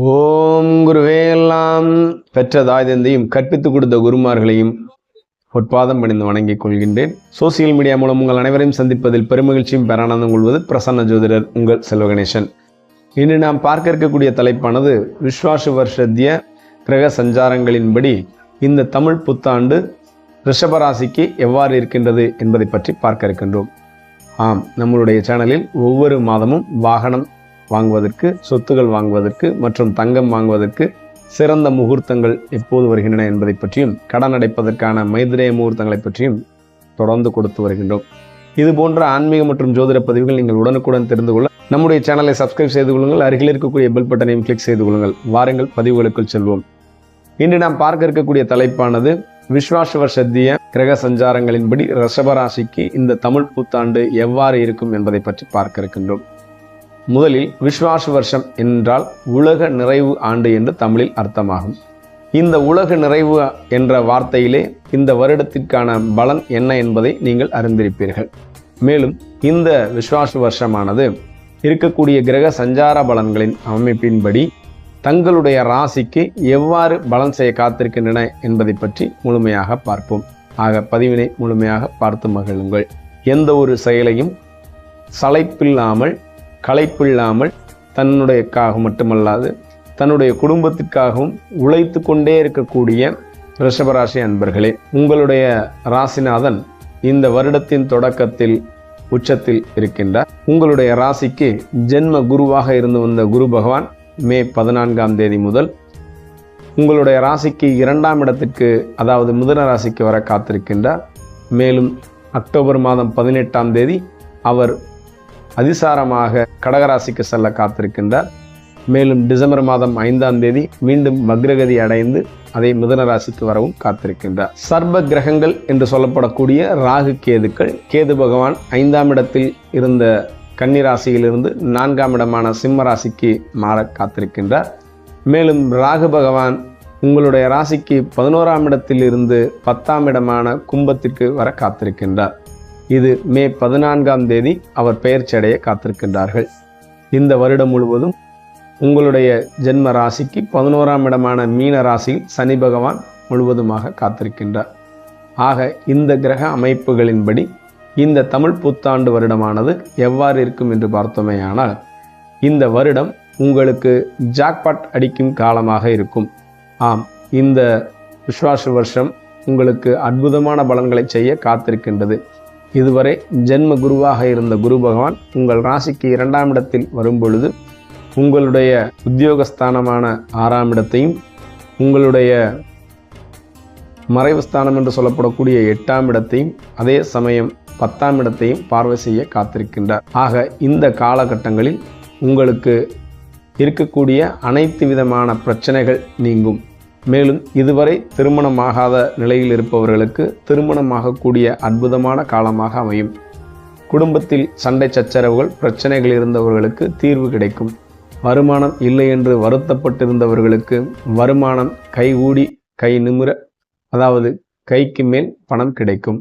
ஓம் குருவே எல்லாம். பெற்ற தாய்தந்தையும் கற்பித்துக் கொடுத்த குருமார்களையும் பொற்பாதம் பணிந்து வணங்கிக் கொள்கின்றேன். சோசியல் மீடியா மூலம் உங்கள் அனைவரையும் சந்திப்பதில் பெருமகிழ்ச்சியும் பெறானந்தம் கொள்வது பிரசன்ன ஜோதிடர் உங்கள் செல்வகணேசன். இன்று நாம் பார்க்க இருக்கக்கூடிய தலைப்பானது விஸ்வாசு வருஷத்திய கிரக சஞ்சாரங்களின்படி இந்த தமிழ் புத்தாண்டு ரிஷபராசிக்கு எவ்வாறு இருக்கின்றது என்பதை பற்றி பார்க்க இருக்கின்றோம். ஆம் நம்மளுடைய சேனலில் ஒவ்வொரு மாதமும் வாகனம் வாங்குவதற்கு சொத்துகள் வாங்குவதற்கு மற்றும் தங்கம் வாங்குவதற்கு சிறந்த முகூர்த்தங்கள் எப்போது வருகின்றன என்பதை பற்றியும் கடன் அடைப்பதற்கான மைதிரேய முகூர்த்தங்களை பற்றியும் தொடர்ந்து கொடுத்து வருகின்றோம். இது போன்ற ஆன்மீக மற்றும் ஜோதிட பதிவுகள் நீங்கள் உடனுக்குடன் தெரிந்து கொள்ள நம்முடைய சேனலை சப்ஸ்கிரைப் செய்து கொள்ளுங்கள். அருகில் இருக்கக்கூடிய பெல் பட்டனையும் கிளிக் செய்து கொள்ளுங்கள். வாருங்கள் பதிவுகளுக்குள் செல்வோம். இன்று நாம் பார்க்க இருக்கக்கூடிய தலைப்பானது விஸ்வாச வருஷத்திய கிரக சஞ்சாரங்களின்படி ரிஷபராசிக்கு இந்த தமிழ் புத்தாண்டு எவ்வாறு இருக்கும் என்பதை பற்றி பார்க்க இருக்கின்றோம். முதலில் விஸ்வாச வருஷம் என்றால் உலக நிறைவு ஆண்டு என்று தமிழில் அர்த்தமாகும். இந்த உலக நிறைவு என்ற வார்த்தையிலே இந்த வருடத்திற்கான பலன் என்ன என்பதை நீங்கள் அறிந்திருப்பீர்கள். மேலும் இந்த விஸ்வாச வருஷமானது இருக்கக்கூடிய கிரக சஞ்சார பலன்களின் அமைப்பின்படி தங்களுடைய ராசிக்கு எவ்வாறு பலன் செய்ய காத்திருக்கின்றன என்பதை பற்றி முழுமையாக பார்ப்போம். ஆக பதிவினை முழுமையாக பார்த்து மகிழுங்கள். எந்த ஒரு செயலையும் சளைப்பில்லாமல் களைப்பில்லாமல் தன்னுடையக்காக மட்டுமல்லாது தன்னுடைய குடும்பத்திற்காகவும் உழைத்து கொண்டே இருக்கக்கூடிய ரிஷபராசி அன்பர்களே உங்களுடைய ராசிநாதன் இந்த வருடத்தின் தொடக்கத்தில் உச்சத்தில் இருக்கின்றார். உங்களுடைய ராசிக்கு ஜென்ம குருவாக இருந்து வந்த குரு பகவான் மே பதினான்காம் தேதி முதல் உங்களுடைய ராசிக்கு இரண்டாம் இடத்திற்கு அதாவது முதன ராசிக்கு வர காத்திருக்கின்றார். மேலும் அக்டோபர் மாதம் பதினெட்டாம் தேதி அவர் அதிசாரமாக கடகராசிக்கு செல்ல காத்திருக்கின்றார். மேலும் டிசம்பர் மாதம் ஐந்தாம் தேதி மீண்டும் வக்ரகதி அடைந்து அதை மிதன ராசிக்கு வரவும் காத்திருக்கின்றார். சர்ப கிரகங்கள் என்று சொல்லப்படக்கூடிய ராகு கேதுக்கள் கேது பகவான் ஐந்தாம் இடத்தில் இருந்த கன்னிராசியிலிருந்து நான்காம் இடமான சிம்ம ராசிக்கு மாற காத்திருக்கின்றார். மேலும் ராகு பகவான் உங்களுடைய ராசிக்கு பதினோராம் இடத்தில் இருந்து பத்தாம் இடமான கும்பத்திற்கு வர காத்திருக்கின்றார். இது மே பதினான்காம் தேதி அவர் பெயர்ச்சி அடைய காத்திருக்கின்றார்கள். இந்த வருடம் முழுவதும் உங்களுடைய ஜென்ம ராசிக்கு பதினோராம் இடமான மீன ராசியில் சனி பகவான் முழுவதுமாக காத்திருக்கின்றார். ஆக இந்த கிரக அமைப்புகளின்படி இந்த தமிழ் புத்தாண்டு வருடமானது எவ்வாறு இருக்கும் என்று பார்த்தோமேயானால் இந்த வருடம் உங்களுக்கு ஜாக்பாட் அடிக்கும் காலமாக இருக்கும். ஆம் இந்த விஸ்வாச வருஷம் உங்களுக்கு அற்புதமான பலன்களை செய்ய காத்திருக்கின்றது. இதுவரை ஜென்ம குருவாக இருந்த குரு பகவான் உங்கள் ராசிக்கு இரண்டாம் இடத்தில் வரும்பொழுது உங்களுடைய உத்தியோகஸ்தானமான ஆறாம் இடத்தையும் உங்களுடைய மறைவு ஸ்தானம் என்று சொல்லப்படக்கூடிய எட்டாம் இடத்தையும் அதே சமயம் பத்தாம் இடத்தையும் பார்வை செய்ய காத்திருக்கின்றார். ஆக இந்த காலகட்டங்களில் உங்களுக்கு இருக்கக்கூடிய அனைத்து விதமான பிரச்சனைகள் நீங்கும். மேலும் இதுவரை திருமணமாகாத நிலையில் இருப்பவர்களுக்கு திருமணமாகக்கூடிய அற்புதமான காலமாக அமையும். குடும்பத்தில் சண்டை சச்சரவுகள் பிரச்சனைகள் இருந்தவர்களுக்கு தீர்வு கிடைக்கும். வருமானம் இல்லை என்று வருத்தப்பட்டிருந்தவர்களுக்கு வருமானம் கைகூடி கை நிமிர அதாவது கைக்கு மேல் பணம் கிடைக்கும்.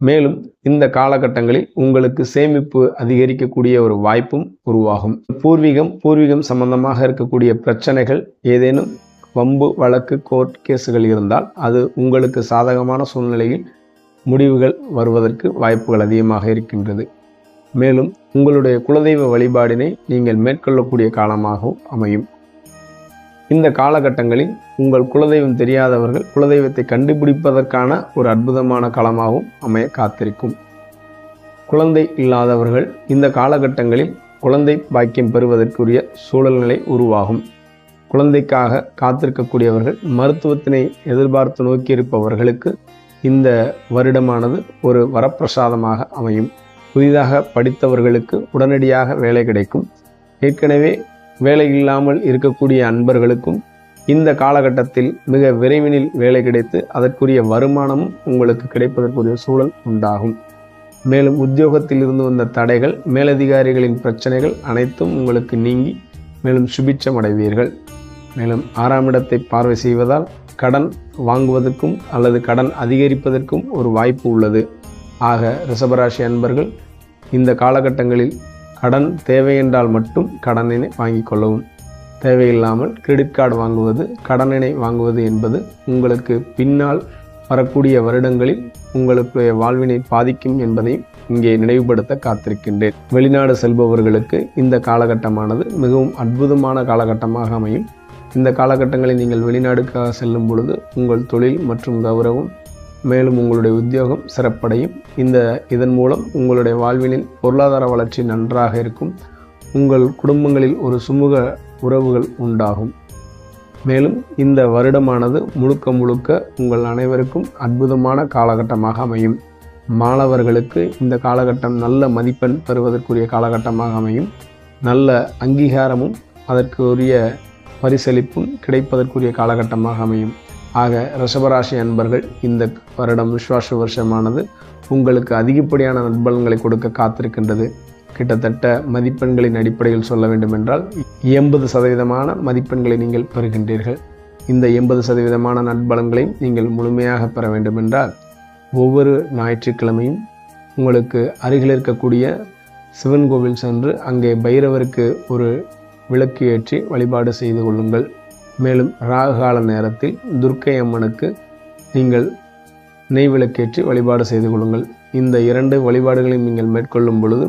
மேலும் இந்த காலகட்டங்களில் உங்களுக்கு சேமிப்பு அதிகரிக்கக்கூடிய ஒரு வாய்ப்பும் உருவாகும். பூர்வீகம் பூர்வீகம் சம்பந்தமாக இருக்கக்கூடிய பிரச்சனைகள் ஏதேனும் வம்பு வழக்கு கோர்ட் கேஸுகள் இருந்தால் அது உங்களுக்கு சாதகமான சூழ்நிலையில் முடிவுகள் வருவதற்கு வாய்ப்புகள் அதிகமாக இருக்கின்றது. மேலும் உங்களுடைய குலதெய்வ வழிபாடினை நீங்கள் மேற்கொள்ளக்கூடிய காலமாகவும் அமையும். இந்த காலகட்டங்களில் உங்கள் குலதெய்வம் தெரியாதவர்கள் குலதெய்வத்தை கண்டுபிடிப்பதற்கான ஒரு அற்புதமான காலமாகவும் அமைய காத்திருக்கும். குழந்தை இல்லாதவர்கள் இந்த காலகட்டங்களில் குழந்தை பாக்கியம் பெறுவதற்குரிய சூழல்நிலை உருவாகும். குழந்தைக்காக காத்திருக்கக்கூடியவர்கள் மருத்துவத்தினை எதிர்பார்த்து நோக்கியிருப்பவர்களுக்கு இந்த வருடமானது ஒரு வரப்பிரசாதமாக அமையும். புதிதாக படித்தவர்களுக்கு உடனடியாக வேலை கிடைக்கும். ஏற்கனவே வேலை இல்லாமல் இருக்கக்கூடிய அன்பர்களுக்கும் இந்த காலகட்டத்தில் மிக விரைவினில் வேலை கிடைத்து அதற்குரிய வருமானமும் உங்களுக்கு கிடைப்பதற்குரிய சூழல் உண்டாகும். மேலும் உத்தியோகத்தில் இருந்து வந்த தடைகள் மேலதிகாரிகளின் பிரச்சனைகள் அனைத்தும் உங்களுக்கு நீங்கி மேலும் சுபிச்சமடைவீர்கள் மேலும் ஆறாம் இடத்தை பார்வை செய்வதால் கடன் வாங்குவதற்கும் அல்லது கடன் அதிகரிப்பதற்கும் ஒரு வாய்ப்பு உள்ளது. ஆக ரிஷபராசி அன்பர்கள் இந்த காலகட்டங்களில் கடன் தேவை என்றால் மட்டும் கடனினை வாங்கிக் கொள்ளவும். தேவையில்லாமல் கிரெடிட் கார்டு வாங்குவது கடனினை வாங்குவது என்பது உங்களுக்கு பின்னால் வரக்கூடிய வருடங்களில் உங்களுடைய வாழ்வினை பாதிக்கும் என்பதையும் இங்கே நினைவுபடுத்த காத்திருக்கின்றேன். வெளிநாடு செல்பவர்களுக்கு இந்த காலகட்டமானது மிகவும் அற்புதமான காலகட்டமாக அமையும். இந்த காலகட்டங்களில் நீங்கள் வெளிநாடுக்காக செல்லும் பொழுது உங்கள் தொழில் மற்றும் கௌரவம் மேலும் உங்களுடைய உத்தியோகம் சிறப்படையும். இந்த இதன் மூலம் உங்களுடைய வாழ்வினில் பொருளாதார வளர்ச்சி நன்றாக இருக்கும். உங்கள் குடும்பங்களில் ஒரு சுமூக உறவுகள் உண்டாகும். மேலும் இந்த வருடமானது முழுக்க முழுக்க உங்கள் அனைவருக்கும் அற்புதமான காலகட்டமாக அமையும். மாணவர்களுக்கு இந்த காலகட்டம் நல்ல மதிப்பெண் பெறுவதற்குரிய காலகட்டமாக அமையும். நல்ல அங்கீகாரமும் அதற்குரிய பரிசளிப்பும் கிடைப்பதற்குரிய காலகட்டமாக அமையும். ஆக ரிஷபராசி அன்பர்கள் இந்த வருடம் விஸ்வாச வருஷமானது உங்களுக்கு அதிகப்படியான நட்பலன்களை கொடுக்க காத்திருக்கின்றது. கிட்டத்தட்ட மதிப்பெண்களின் அடிப்படையில் சொல்ல வேண்டுமென்றால் எண்பது சதவீதமான மதிப்பெண்களை நீங்கள் பெறுகின்றீர்கள். இந்த எண்பது சதவீதமான நட்பலன்களையும் நீங்கள் முழுமையாக பெற வேண்டுமென்றால் ஒவ்வொரு ஞாயிற்றுக்கிழமையும் உங்களுக்கு அருகில் இருக்கக்கூடிய சிவன் கோவில் சென்று அங்கே பைரவருக்கு ஒரு விளக்கு ஏற்றி வழிபாடு செய்து கொள்ளுங்கள். மேலும் ராகுகால நேரத்தில் துர்க்கை அம்மனுக்கு நீங்கள் நெய் விளக்கேற்றி வழிபாடு செய்து கொள்ளுங்கள். இந்த இரண்டு வழிபாடுகளையும் நீங்கள் மேற்கொள்ளும் பொழுது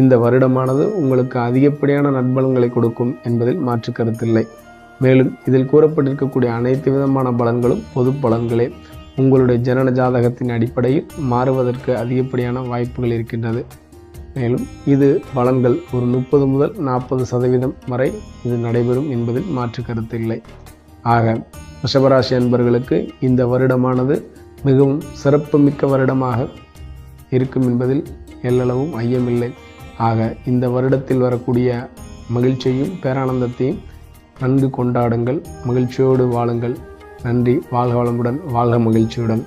இந்த வருடமானது உங்களுக்கு அதிகப்படியான நட்பலன்களை கொடுக்கும் என்பதில் மாற்று கருத்தில்லை. மேலும் இதில் கூறப்பட்டிருக்கக்கூடிய அனைத்து விதமான பலன்களும் பொது பலன்களே உங்களுடைய ஜனன ஜாதகத்தின் அடிப்படையில் மாறுவதற்கு அதிகப்படியான வாய்ப்புகள் இருக்கின்றது. மேலும் இது பலன்கள் ஒரு முப்பது முதல் நாற்பது சதவீதம் வரை இது நடைபெறும் என்பதில் மாற்று கருத்து இல்லை. ஆக ரிஷபராசி அன்பர்களுக்கு இந்த வருடமானது மிகவும் சிறப்புமிக்க வருடமாக இருக்கும் என்பதில் எல்லளவும் ஐயமில்லை. ஆக இந்த வருடத்தில் வரக்கூடிய மகிழ்ச்சியையும் பேரானந்தத்தையும் நன்கு கொண்டாடுங்கள். மகிழ்ச்சியோடு வாழுங்கள். நன்றி. வாழ்க வளமுடன். வாழ்க மகிழ்ச்சியுடன்.